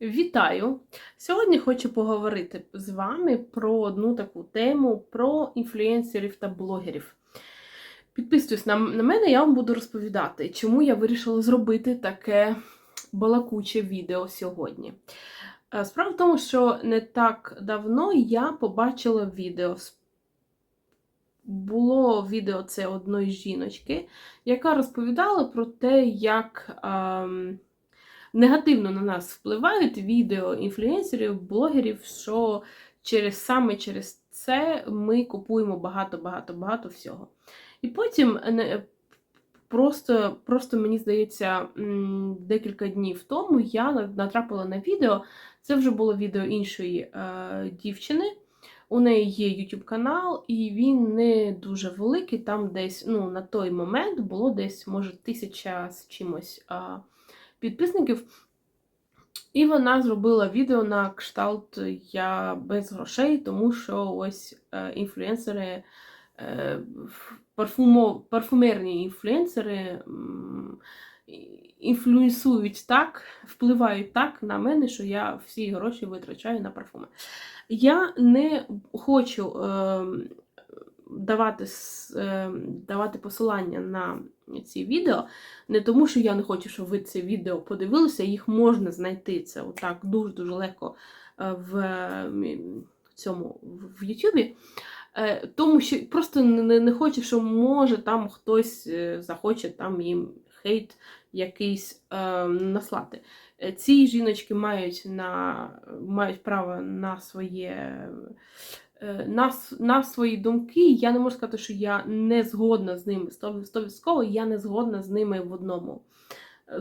Вітаю! Сьогодні хочу поговорити з вами про одну таку тему про інфлюенсерів та блогерів. Підписуйтесь на, на мене, я вам буду розповідати, чому я вирішила зробити таке балакуче відео сьогодні. Е, Справа в тому, що не так давно я побачила відео. Було відео це одної жіночки, яка розповідала про те, як. Ем, негативно на нас впливають відео інфлюенсерів, блогерів, що через саме через це ми купуємо багато-багато-багато всього. І потім просто, просто мені здається, декілька днів тому я натрапила на відео. Це вже було відео іншої е, дівчини. У неї є YouTube канал, і він не дуже великий. Там десь ну, на той момент було десь, може, тисяча з чимось. Е, підписників. І вона зробила відео на кшталт Я без грошей, тому що ось е, інфлюенсери, е, парфумерні інфлюенсери інфлюенсують так, впливають так на мене, що я всі гроші витрачаю на парфуми. Я не хочу. Е, давати е, давати посилання на ці відео, не тому, що я не хочу, щоб ви це відео подивилися, їх можна знайти це отак дуже-дуже легко е, в цьому в Ютубі. Е, тому що просто не, не хочу, що може там хтось захоче там їм хейт якийсь е, наслати. Ці жіночки мають на мають право на своє Е, на на свої думки, я не можу сказати, що я не згодна з ними. Стовідсотково я не згодна з ними в одному.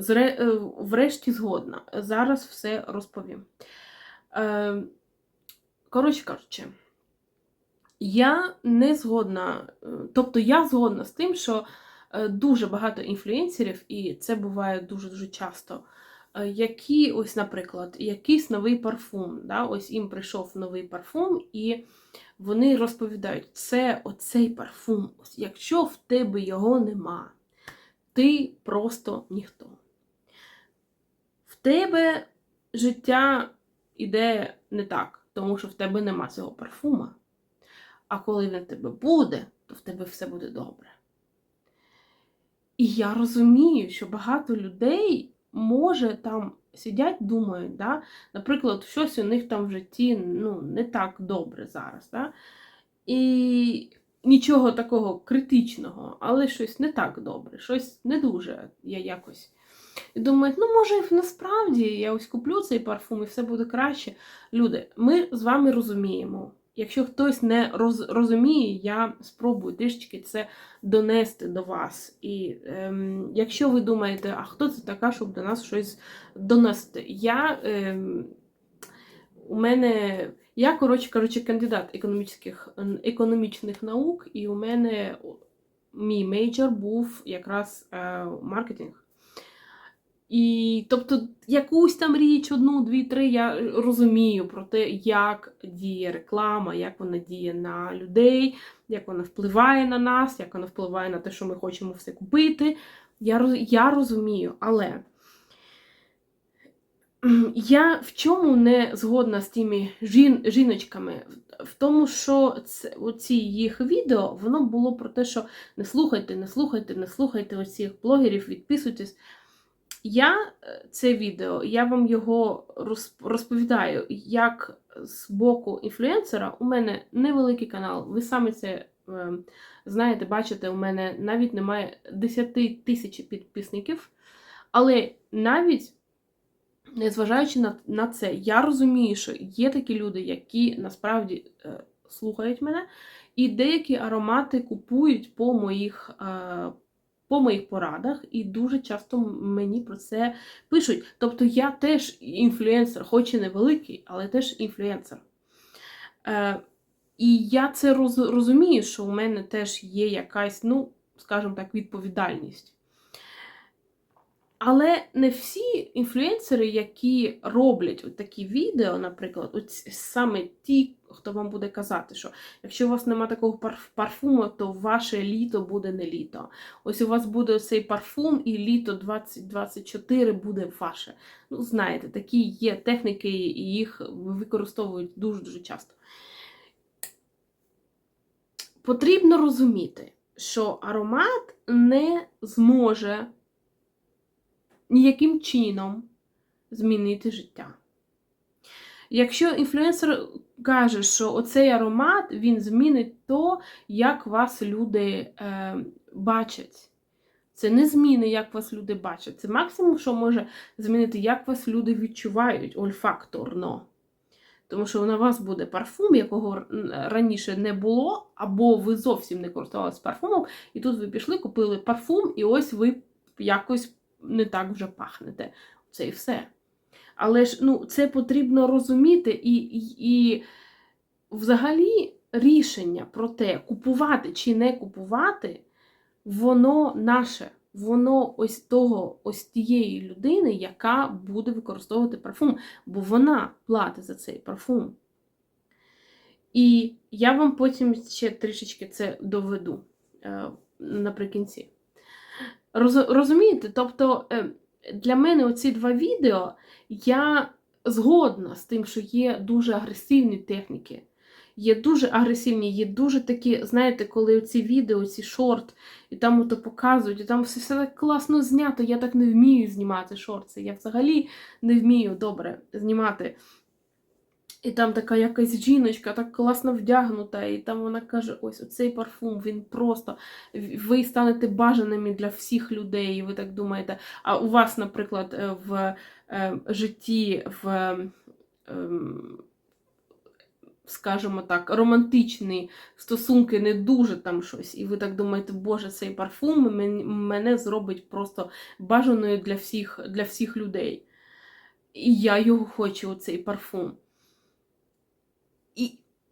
Е, Врешті згодна. Зараз все розповім. Е, коротше кажучи, я не згодна, тобто я згодна з тим, що дуже багато інфлюенсерів, і це буває дуже-дуже часто. Які, ось, наприклад, якийсь новий парфум. Да? Ось їм прийшов новий парфум, і вони розповідають, це оцей парфум. Якщо в тебе його нема, ти просто ніхто. В тебе життя іде не так, тому що в тебе нема цього парфума. А коли він в тебе буде, то в тебе все буде добре. І я розумію, що багато людей може там сидять, думають, да? наприклад, щось у них там в житті ну, не так добре зараз. Да? І нічого такого критичного, але щось не так добре, щось не дуже я якось. І думають, ну, може, насправді я ось куплю цей парфум і все буде краще. Люди, ми з вами розуміємо. Якщо хтось не роз, розуміє, я спробую трішечки це донести до вас. І ем, якщо ви думаєте, а хто це така, щоб до нас щось донести? Я ем, у мене, я, коротше коротше, кандидат економічних, економічних наук, і у мене мій мейджор був якраз е, маркетинг. І тобто якусь там річ, одну, дві, три, я розумію про те, як діє реклама, як вона діє на людей, як вона впливає на нас, як вона впливає на те, що ми хочемо все купити. Я я розумію, але я в чому не згодна з тими жін, жіночками? В тому, що це, оці їх відео, воно було про те, що не слухайте, не слухайте, не слухайте оцих блогерів, відписуйтесь. Я е, це відео, я вам його розповідаю, як з боку інфлюенсера у мене невеликий канал. Ви самі це е, знаєте, бачите, у мене навіть немає 10 тисяч підписників. Але навіть, незважаючи на, на це, я розумію, що є такі люди, які насправді е, слухають мене, і деякі аромати купують по моїх. По моїх порадах, і дуже часто мені про це пишуть. Тобто я теж інфлюенсер, хоч і невеликий, але теж інфлюенсер. Е, І я це роз, розумію, що у мене теж є якась, ну, скажімо так, відповідальність. Але не всі інфлюенсери, які роблять такі відео, наприклад, саме ті, хто вам буде казати, що якщо у вас немає такого парфуму, то ваше літо буде не літо. Ось у вас буде цей парфум, і літо 2024 буде ваше. Ну, знаєте, такі є техніки, і їх використовують дуже-дуже часто. Потрібно розуміти, що аромат не зможе ніяким чином змінити життя. Якщо інфлюенсер каже, що оцей аромат він змінить то, як вас люди е, бачать. Це не зміни, як вас люди бачать. Це максимум, що може змінити, як вас люди відчувають ольфакторно. Тому що на вас буде парфум, якого раніше не було, або ви зовсім не користувалися парфумом, і тут ви пішли, купили парфум, і ось ви якось не так вже пахнете. Це і все. Але ж ну, це потрібно розуміти, і, і, і взагалі рішення про те, купувати чи не купувати, воно наше. Воно ось того, ось тієї людини, яка буде використовувати парфум, бо вона платить за цей парфум. І я вам потім ще трішечки це доведу е, наприкінці. Роз, розумієте? Тобто е, для мене оці два відео я згодна з тим, що є дуже агресивні техніки. Є дуже агресивні, є дуже такі, знаєте, коли ці відео, ці шорт, і там ото показують, і там все, все так класно знято. Я так не вмію знімати шорти. Я взагалі не вмію добре знімати. І там така якась жіночка, так класно вдягнута, і там вона каже: ось оцей парфум, він просто ви станете бажаними для всіх людей. І ви так думаєте. А у вас, наприклад, е, в е, житті, в. Е, скажімо так, романтичні стосунки не дуже там щось, і ви так думаєте, Боже, цей парфум мене зробить просто бажаною для всіх, для всіх людей. І я його хочу, цей парфум.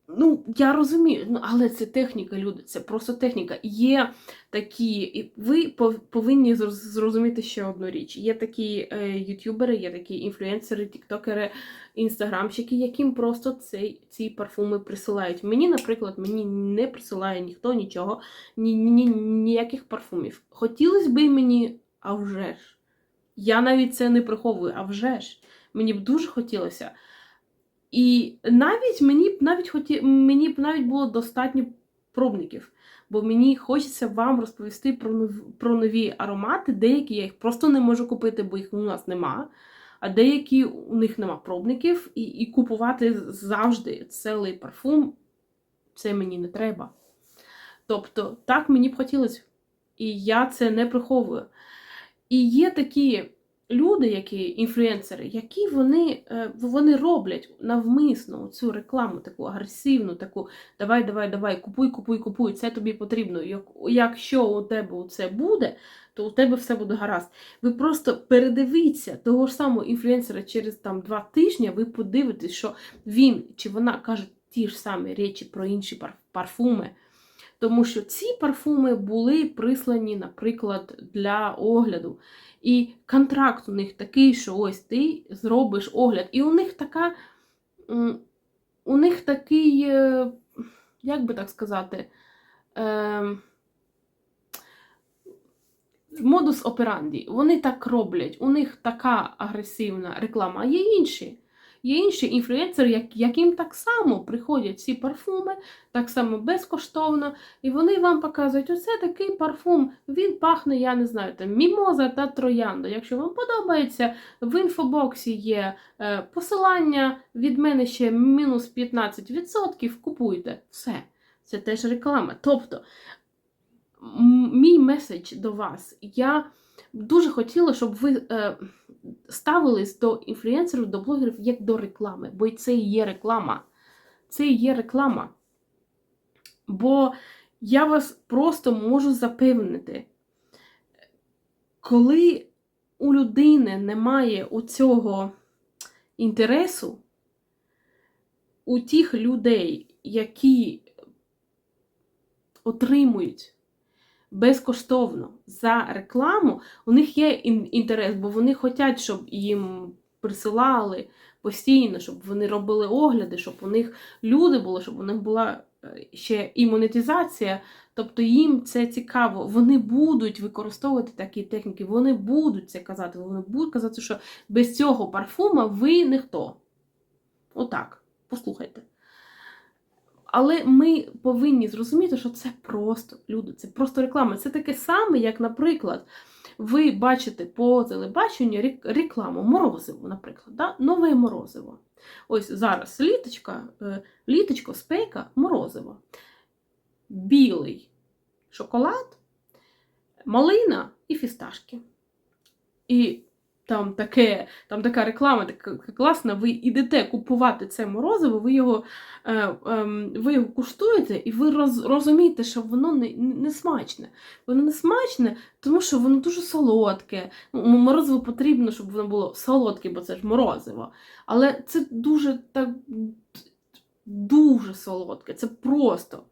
Ну, я розумію, ну, але це техніка, люди, це просто техніка. Є такі, і ви повинні зрозуміти ще одну річ. Є такі е, ютубери, є такі інфлюенсери, тіктокери, інстаграмщики, яким просто цей, ці парфуми присилають. Мені, наприклад, мені не присилає ніхто нічого, ні, ні, ніяких парфумів. Хотілося б мені, а вже ж. Я навіть це не приховую, а вже ж. Мені б дуже хотілося. І навіть мені б навіть хоті... мені б навіть було достатньо пробників, бо мені хочеться вам розповісти про нові, про нові аромати. Деякі я їх просто не можу купити, бо їх у нас нема. А деякі у них нема пробників, і і купувати завжди цілий парфум це мені не треба. Тобто, так мені б хотілося. І я це не приховую. І є такі люди, які інфлюенсери, які вони е, вони роблять навмисно цю рекламу, таку агресивну, таку давай, давай, давай, купуй, купуй, купуй, це тобі потрібно. Якщо у тебе це буде, то у тебе все буде гаразд. Ви просто передивіться того ж самого інфлюенсера через там два тижні, ви подивитесь, що він чи вона каже ті ж самі речі про інші парфуми. Тому що ці парфуми були прислані, наприклад, для огляду. І контракт у них такий, що ось ти зробиш огляд. І у них така, у них такий, е, як би так сказати, ем, модус операнді. Вони так роблять, у них така агресивна реклама, а є інші. Є інші інфлюенсери, яким так само приходять ці парфуми, так само безкоштовно, і вони вам показують, оце такий парфум, він пахне, я не знаю, там, мімоза та троянда. Якщо вам подобається, в інфобоксі є е, посилання, від мене ще мінус 15%, купуйте. Все. Це теж реклама. Тобто, мій меседж до вас. я дуже хотіла, щоб ви е, ставились до інфлюенсерів, до блогерів як до реклами, бо це і є реклама. Це і є реклама. Бо я вас просто можу запевнити, коли у людини немає оцього інтересу, у тих людей, які отримують безкоштовно за рекламу, у них є інтерес, бо вони хочуть, щоб їм присилали постійно, щоб вони робили огляди, щоб у них люди були, щоб у них була е, ще і монетизація. Тобто їм це цікаво. Вони будуть використовувати такі техніки, вони будуть це казати. Вони будуть казати, що без цього парфума ви ніхто. Отак, послухайте. Але ми повинні зрозуміти, що це просто люди, це просто реклама. Це таке саме, як, наприклад, ви бачите по телебаченню рекламу морозиво, наприклад, да? нове морозиво. Ось зараз літочка, е, літочко, спейка, морозиво. Білий шоколад, малина і фісташки. І там, таке, там така реклама, така класна, ви йдете купувати це морозиво, ви його, е, ем, ви його куштуєте, і ви роз, розумієте, що воно не, не смачне. Воно не смачне, тому що воно дуже солодке. Ну, морозиво потрібно, щоб воно було солодке, бо це ж морозиво. Але це дуже так дуже солодке, це просто.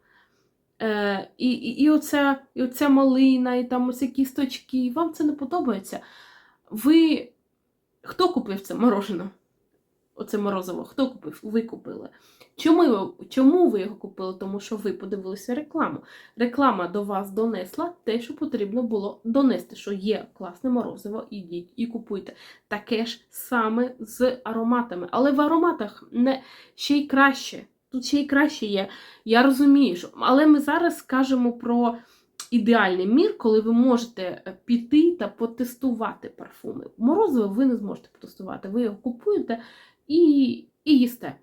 Е, і, і, і, оця, і оця малина, і там оці кісточки, вам це не подобається. Ви. Хто купив це морожене? Оце морозиво, хто купив? Ви купили. Чому, чому ви його купили? Тому що ви подивилися рекламу. Реклама до вас донесла те, що потрібно було донести, що є класне морозиво, ідіть і купуйте. Таке ж саме з ароматами. Але в ароматах не ще й краще. Тут ще й краще є. Я розумію, що. Але ми зараз кажемо про ідеальний мір, коли ви можете е, піти та потестувати парфуми. Морозиво ви не зможете потестувати. Ви його купуєте і, і їсте.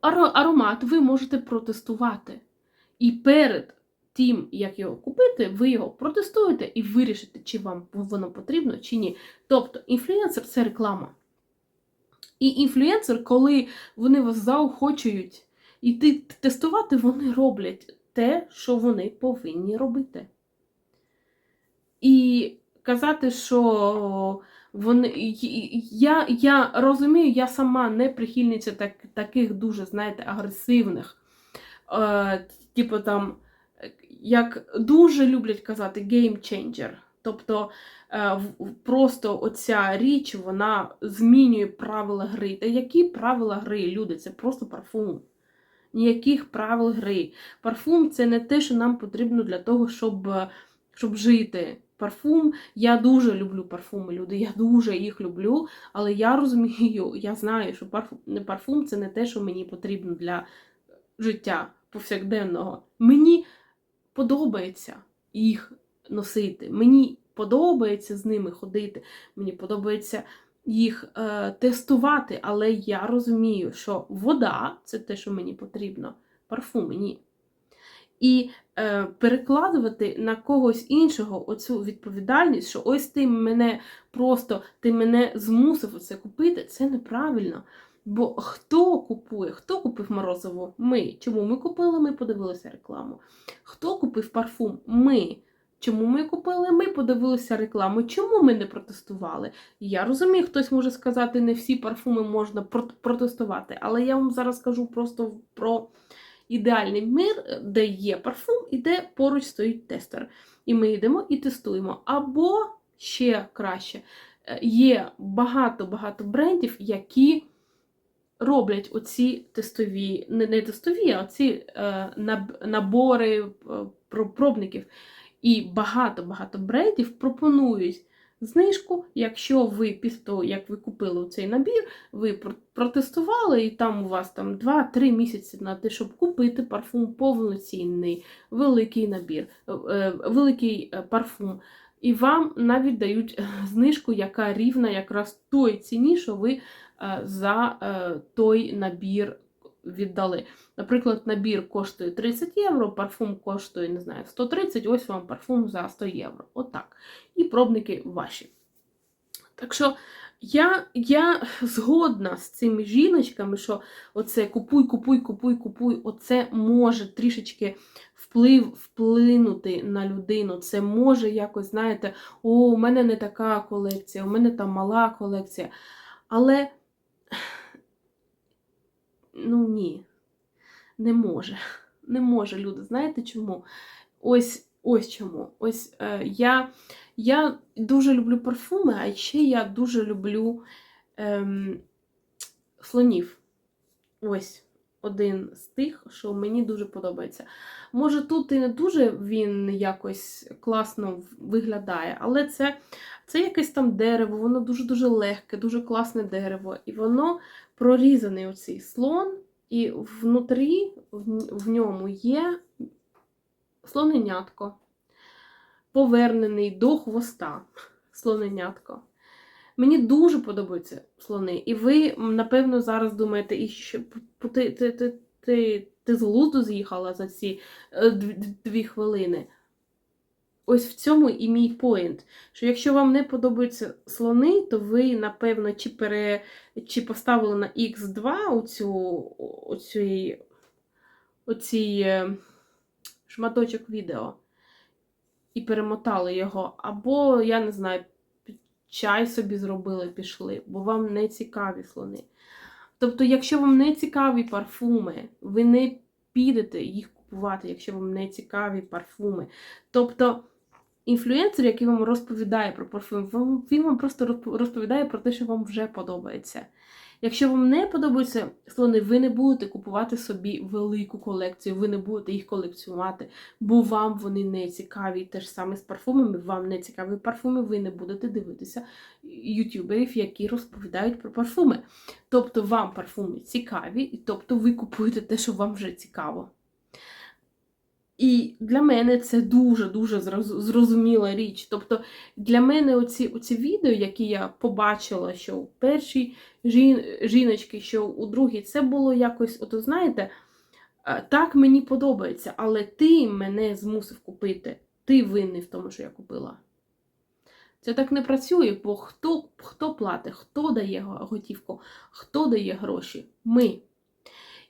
Аромат ви можете протестувати. І перед тим, як його купити, ви його протестуєте і вирішите, чи вам воно потрібно, чи ні. Тобто, інфлюенсер це реклама. І інфлюенсер, коли вони вас заохочують іти тестувати, вони роблять те, що вони повинні робити. І казати, що вони. Я, я розумію, я сама не прихильниця так, таких дуже, знаєте, агресивних. Е, типу там, як дуже люблять казати, changer. Тобто е, просто оця річ вона змінює правила гри. Та які правила гри, люди? Це просто парфум. Ніяких правил гри. Парфум це не те, що нам потрібно для того, щоб, е, щоб жити. Парфум, я дуже люблю парфуми, люди, я дуже їх люблю, але я розумію, я знаю, що парфум, парфум це не те, що мені потрібно для життя повсякденного. Мені подобається їх носити. Мені подобається з ними ходити, мені подобається їх е, тестувати, але я розумію, що вода це те, що мені потрібно, парфуми ні. І е, перекладувати на когось іншого оцю відповідальність, що ось ти мене просто ти мене змусив це купити, це неправильно. Бо хто купує? Хто купив морозиво? Ми. Чому ми купили? Ми подивилися рекламу. Хто купив парфум? Ми. Чому ми купили? Ми подивилися рекламу. Чому ми не протестували? Я розумію, хтось може сказати, не всі парфуми можна протестувати, але я вам зараз кажу просто про ідеальний мир, де є парфум і де поруч стоїть тестер. І ми йдемо і тестуємо. Або ще краще, е, є багато-багато брендів, які роблять оці тестові, не, тестові, а оці е, наб- набори е, про- пробників. І багато-багато брендів пропонують знижку, якщо ви після того, як ви купили цей набір, ви про- протестували, і там у вас там 2-3 місяці на те, щоб купити парфум повноцінний, великий набір, е, е, великий е, парфум. І вам навіть дають знижку, яка рівна якраз той ціні, що ви за той набір віддали. Наприклад, набір коштує 30 євро, парфум коштує, не знаю, 130, ось вам парфум за 100 євро. Отак. І пробники ваші. Так що я, я згодна з цими жіночками, що оце купуй, купуй, купуй, купуй, оце може трішечки вплив, вплинути на людину. Це може якось, знаєте, о, у мене не така колекція, у мене там мала колекція. Але ну ні, не може. Не може люди. Знаєте чому? Ось Ось чому. Ось е, я, я дуже люблю парфуми, а ще я дуже люблю ем, слонів. Ось один з тих, що мені дуже подобається. Може, тут і не дуже він якось класно виглядає, але це, це якесь там дерево, воно дуже-дуже легке, дуже класне дерево. І воно прорізаний оцей слон, і внутрі в, ньому є слоненятко, повернений до хвоста слоненятко. Мені дуже подобаються слони. І ви, напевно, зараз думаєте, і що ти, ти, ти, ти, ти з глузду з'їхала за ці е, дві хвилини. Ось в цьому і мій поінт. Що якщо вам не подобаються слони, то ви, напевно, чи пере, чи поставили на X2 оцю, оцій, оцій е, шматочок відео і перемотали його, або, я не знаю, чай собі зробили, пішли, бо вам не цікаві слони. Тобто, якщо вам не цікаві парфуми, ви не підете їх купувати, якщо вам не цікаві парфуми. Тобто, інфлюенсер, який вам розповідає про парфум, він вам просто розповідає про те, що вам вже подобається. Якщо вам не подобаються слони, ви не будете купувати собі велику колекцію, ви не будете їх колекціонувати, бо вам вони не цікаві. Те ж саме з парфумами, вам не цікаві парфуми, ви не будете дивитися ютуберів, які розповідають про парфуми. Тобто вам парфуми цікаві, і тобто ви купуєте те, що вам вже цікаво. І для мене це дуже-дуже зрозуміла річ. Тобто для мене оці оці відео, які я побачила, що у першій жін, жіночки, що у другій, це було якось, от знаєте, е, так мені подобається, але ти мене змусив купити. Ти винний в тому, що я купила. Це так не працює, бо хто хто платить, хто дає готівку, хто дає гроші? Ми.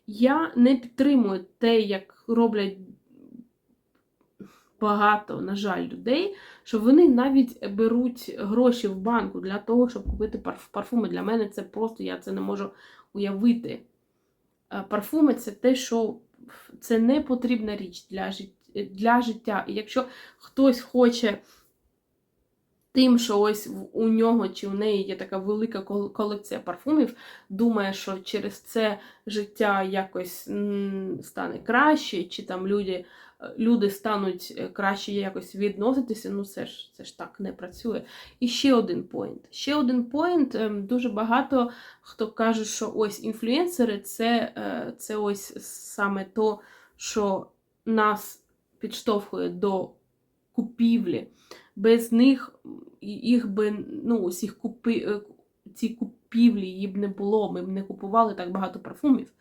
Я не підтримую те, як роблять багато, на жаль, людей, що вони навіть беруть гроші в банку для того, щоб купити парфуми. Для мене це просто я це не можу уявити. Е, парфуми це те, що це не потрібна річ для. Для життя. І якщо хтось хоче тим, що ось у нього чи у неї є така велика колекція парфумів, думає, що через це життя якось стане краще, чи там люди люди стануть е, краще якось відноситися, ну це ж це ж так не працює. І ще один поінт. Ще один поінт. Ем, дуже багато хто каже, що ось інфлюенсери це, е, це ось саме то, що нас підштовхує до купівлі. Без них їх би ну, усіх купи, е, ці купівлі її б не було, ми б не купували так багато парфумів.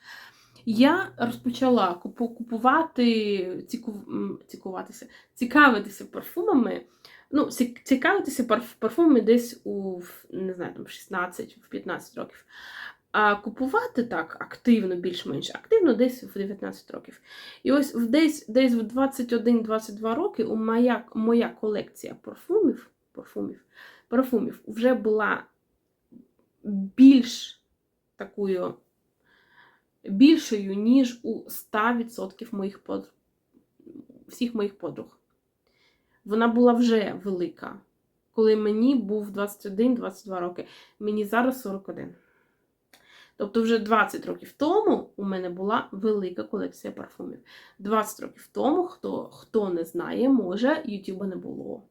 Я розпочала купувати, цікуватися, цікавитися парфумами. Ну, цікавитися парфумами десь у не знаю, там 16-15 років. А купувати так активно, більш-менш активно, десь в 19 років. І ось десь десь в 21-22 роки у моя моя колекція парфумів парфумів, парфумів вже була більш такою більшою, ніж у 100% моїх под... всіх моїх подруг. Вона була вже велика. Коли мені був 21-22 роки, мені зараз 41. Тобто, вже 20 років тому у мене була велика колекція парфумів. 20 років тому, хто хто не знає, може, Ютуба не було.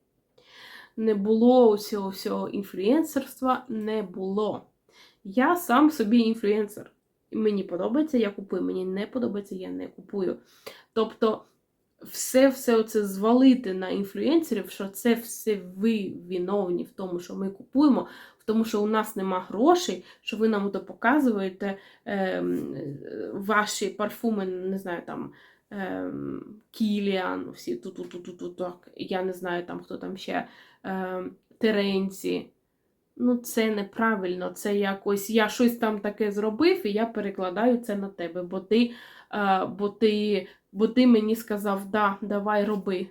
Не було усього всього інфлюенсерства, не було. Я сам собі інфлюенсер. Мені подобається, я купую, мені не подобається, я не купую. Тобто, все все оце звалити на інфлюенсерів, що це все ви виновні в тому, що ми купуємо, в тому, що у нас нема грошей, що ви нам то показуєте е, ваші парфуми, не знаю, там. Кіліан, всі тут, тут, тут, тут, так. Я не знаю, там хто там ще е, Теренці. Ну, це неправильно. Це якось я щось там таке зробив, і я перекладаю це на тебе, бо ти е, бо ти, бо ти мені сказав, да, давай роби.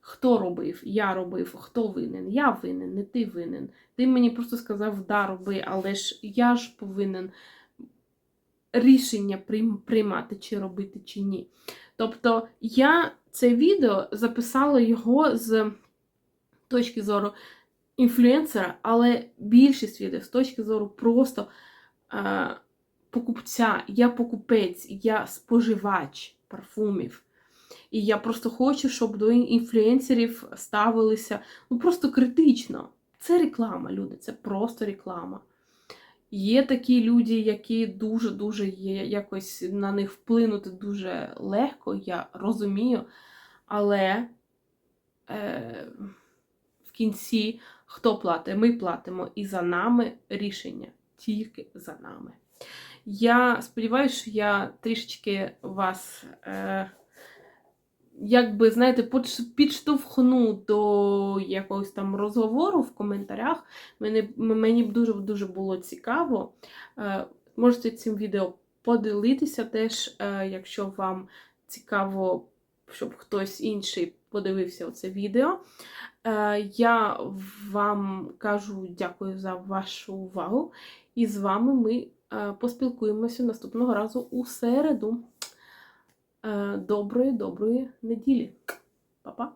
Хто робив? Я робив, хто винен? Я винен, не ти винен. Ти мені просто сказав, да, роби, але ж я ж повинен рішення приймати, чи робити, чи ні. Тобто я це відео, записала його з точки зору інфлюенсера, але більшість відео з точки зору просто е, покупця. Я покупець, я споживач парфумів. І я просто хочу, щоб до інфлюенсерів ставилися ну, просто критично. Це реклама, люди, це просто реклама. Є такі люди, які дуже-дуже є, якось на них вплинути дуже легко, я розумію. Але е, в кінці хто платить? Ми платимо і за нами рішення. Тільки за нами. Я сподіваюся, що я трішечки вас, е, якби, знаєте, підштовхну до якогось там розговору в коментарях. Мені, мені б дуже-дуже було цікаво. Е, можете цим відео поділитися теж, е, якщо вам цікаво, щоб хтось інший подивився це відео. Е, Я вам кажу дякую за вашу увагу. І з вами ми е, поспілкуємося наступного разу у середу. Е, Доброї, доброї неділі. Па-па!